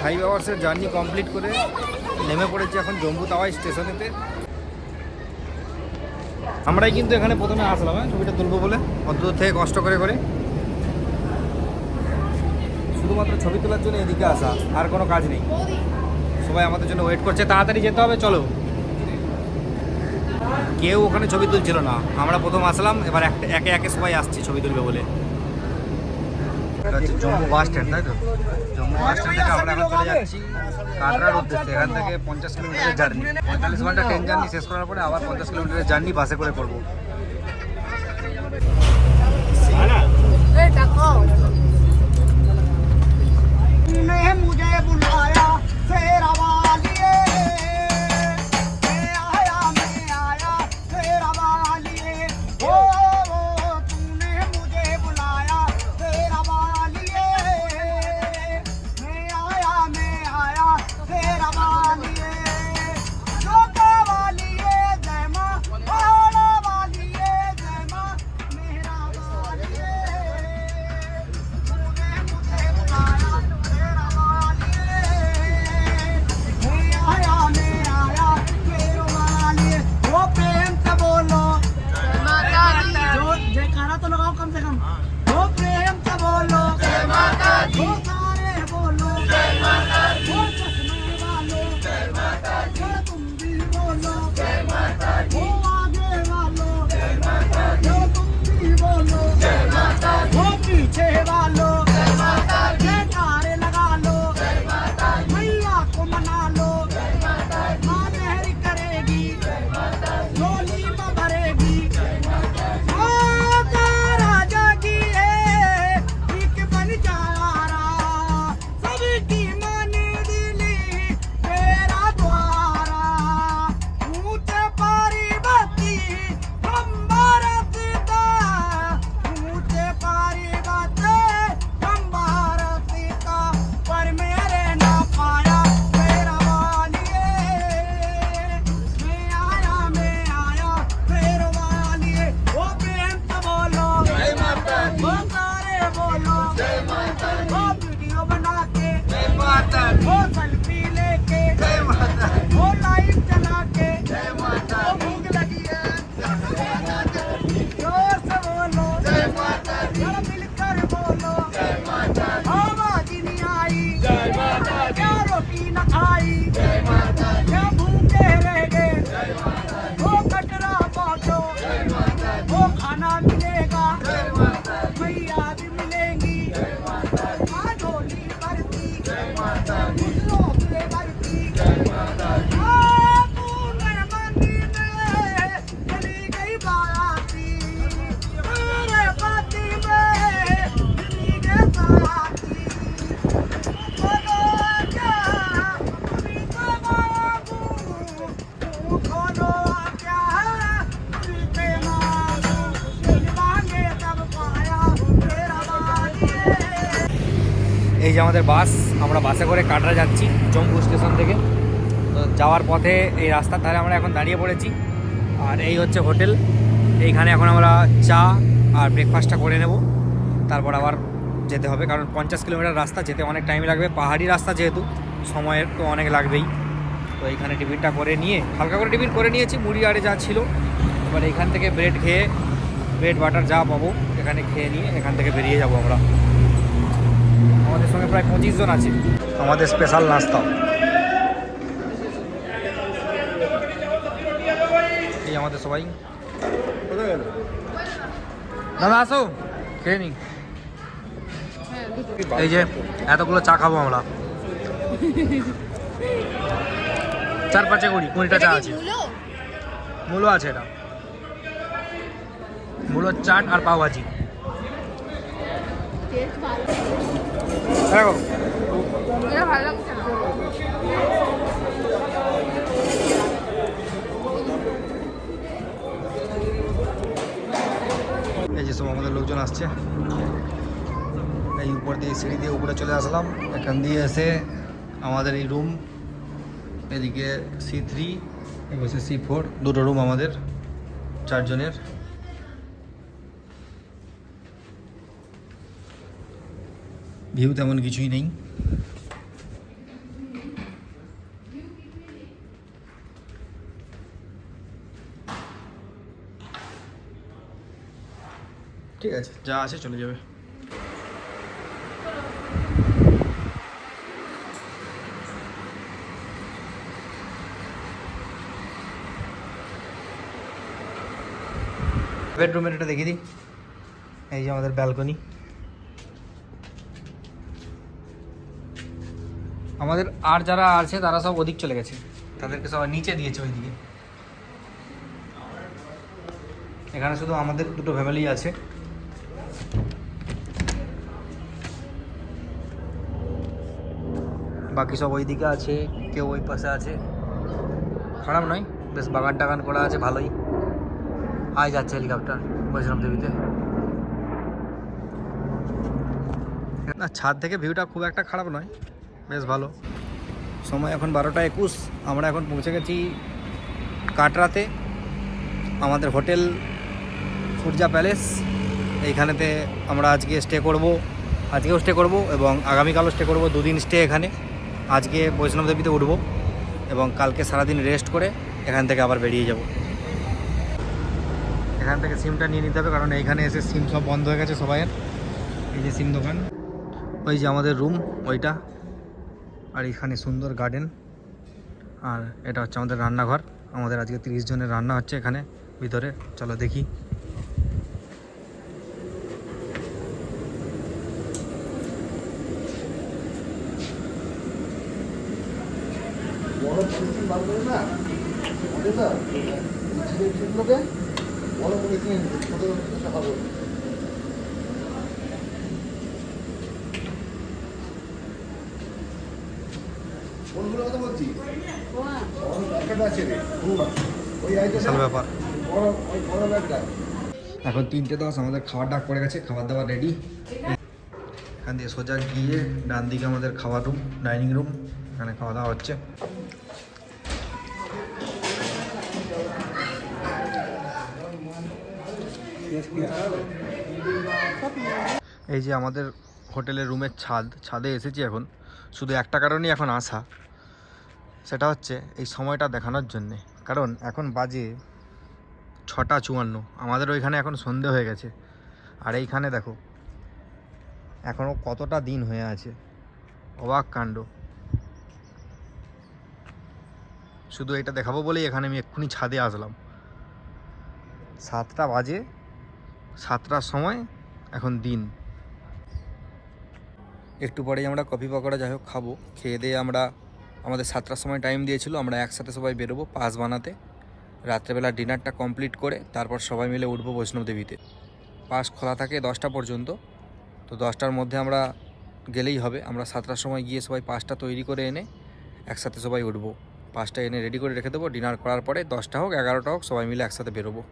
Five আওয়ার্সের journey complete করে নেমে পড়েছি এখন জম্মু তাওয়াই স্টেশনেতে আমরাই কিন্তু এখানে প্রথমে আসলাম হ্যাঁ? ছবিটা তুলবো বলে। অদ্ভুত থেকে কষ্ট করে করে। শুধুমাত্র ছবি তোলার জন্য এদিকে আসা, আর কোনো কাজ নেই। সবাই আমাদের জন্য ওয়েট করছে, তাড়াতাড়ি যেতে হবে, চলো। কেউ ওখানে ছবি তুলছিল না। আমরা প্রথম আসলাম, এবার একে একে সবাই আসছি ছবি তুলবে বলে। এটা হচ্ছে জম্মু বাস স্ট্যান্ড তাই তো জম্মু বাস স্ট্যান্ড থেকে আমরা এখন চলে যাচ্ছি কাটরার উদ্দেশ্যে এখান থেকে পঞ্চাশ কিলোমিটারের জার্নি পঁয়তাল্লিশ ঘন্টা ট্রেন জার্নি শেষ করার পরে আবার পঞ্চাশ কিলোমিটারের জার্নি বাসে করে করবো ने मुझे बुलाया फेरा वालिए कम से कम वो प्रेम से बोलो जय माता दी वो सारे बोलो about that. এই যে আমাদের বাস, আমরা বাসে করে কাটরা যাচ্ছি, জম্মু স্টেশন থেকে। তো যাওয়ার পথে এই রাস্তার ধারে আমরা এখন দাঁড়িয়ে পড়েছি। আর এই হচ্ছে হোটেল। এইখানে এখন আমরা চা আর ব্রেকফাস্টটা করে নেব। তারপর আবার যেতে হবে, কারণ পঞ্চাশ কিলোমিটার রাস্তা, যেতে অনেক টাইম লাগবে। পাহাড়ি রাস্তা যেহেতু, সময়ের তো অনেক লাগবেই। তো এইখানে টিফিনটা করে নিয়ে, হালকা করে টিফিন করে নিয়েছি, মুড়ি আরে যা ছিল। এবার এখান থেকে ব্রেড খেয়ে ব্রেড বাটার যা পাবো, এখানে খেয়ে নিয়ে এখান থেকে বেরিয়ে যাব আমরা। আমাদের সঙ্গে প্রায় পঁচিশ জন আছে। আমাদের স্পেশাল নাস্তা। এই আমাদের সবাই। দাদা আসো। খেয়ে নি এই যে এতগুলো চা খাব আমরা। চার পাঁচে কুড়ি কুড়িটা চা আছে। মূলো? আছে এটা। মূলোর চাট আর পাও ভাজি দেখো। এই যে সব আমাদের লোকজন আসছে। এই উপর দিয়ে সিঁড়ি দিয়ে উপরে চলে আসলাম। এখান দিয়ে এসে আমাদের এই রুম এদিকে সি থ্রি এবার সি ফোর দুটো রুম আমাদের চারজনের। ভিউ তেমন কিছুই নেই। ঠিক আছে, যা আছে চলে যাবে। বেডরুমের এটা দেখিয়ে দিই। এই যে আমাদের ব্যালকনি। আমাদের আর যারা আছে, তারা সব ওদিক চলে গেছে। তাদেরকে সবাই নিচে দিয়েছে ওইদিকে। এখানে শুধু আমাদের দুটো ফ্যামিলি আছে। বাকি সব ওইদিকে আছে, কেউ ওই পাশে আছে। খারাপ নয়, বেশ বাগান টাগান করা আছে, ভালোই। আয় যাচ্ছে হেলিকপ্টার বৈষ্ণব দেবীতে। না, ছাদ থেকে ভিউটা খুব একটা খারাপ নয়। বেশ ভালো। সময় এখন বারোটা একুশ, আমরা এখন পৌঁছে গেছি কাটরাতে, আমাদের হোটেল সূর্যা প্যালেস। এইখানেতে আমরা আজকে স্টে করব, আজকেও স্টে করব এবং আগামীকালও স্টে করব, দুদিন স্টে এখানে। আজকে বৈষ্ণব দেবীতে উঠবো এবং কালকে সারাদিন রেস্ট করে এখান থেকে আবার বেরিয়ে যাব। এখান থেকে সিমটা নিয়ে নিতে হবে, কারণ এইখানে এসে সিম সব বন্ধ হয়ে গেছে সবাইয়ের। এই যে সিম দোকান, ওই যে আমাদের রুম ওইটা। আর এখানে সুন্দর গার্ডেন আর এটা হচ্ছে আমাদের রান্নাঘর। আমাদের আজকে তিরিশ জনের রান্না হচ্ছে এখানে। ভিতরে, চলো দেখি। বড় পলিথিন বার করে না ওটা না ছিলের চিপগুলোকে বড় পলিথিন ছোটো টাকা বলবে কোনগুলো কথা বলছি বড় প্যাকেট আছে রে ওই আইটেম বিশাল ব্যাপার বড় ওই বড় ব্যাগটা। এখন তিনটে দশ আমাদের খাবার ডাক পড়ে গেছে খাবার দাবার রেডি এখান দিয়ে সোজা গিয়ে ডান দিকে আমাদের খাওয়ার রুম ডাইনিং রুম এখানে খাওয়া দাওয়া হচ্ছে। এই যে আমাদের হোটেলের রুমের ছাদ ছাদে এসেছি এখন। শুধু একটা কারণেই এখন আসা। সেটা হচ্ছে এই সময়টা দেখানোর জন্যে। কারণ এখন বাজে ছটা চুয়ান্ন। আমাদের ওইখানে এখন সন্ধে হয়ে গেছে। আর এইখানে দেখো এখনও কতটা দিন হয়ে আছে। অবাক কাণ্ড। শুধু এটা দেখাবো বলেই এখানে আমি এক্ষুনি ছাদে আসলাম। সাতটা বাজে, সাতটার সময় এখন দিন। একটু পরেই আমরা কফি পকোড়া যাই হোক খাব। খেয়ে দিয়ে আমরা আমাদের সাতটার সময় টাইম দিয়েছিল, আমরা একসাথে সবাই বেরোবো পাস বানাতে। রাত্রেবেলা ডিনারটা কমপ্লিট করে তারপর সবাই মিলে উঠবো বৈষ্ণব দেবীতে। পাস খোলা থাকে দশটা পর্যন্ত, তো দশটার মধ্যে আমরা গেলেই হবে। আমরা সাতটার সময় গিয়ে সবাই পাসটা তৈরি করে এনে একসাথে সবাই উঠবো। পাসটা এনে রেডি করে রেখে দেবো। ডিনার করার পরে দশটা হোক, এগারোটা হোক, সবাই মিলে একসাথে বেরোবো।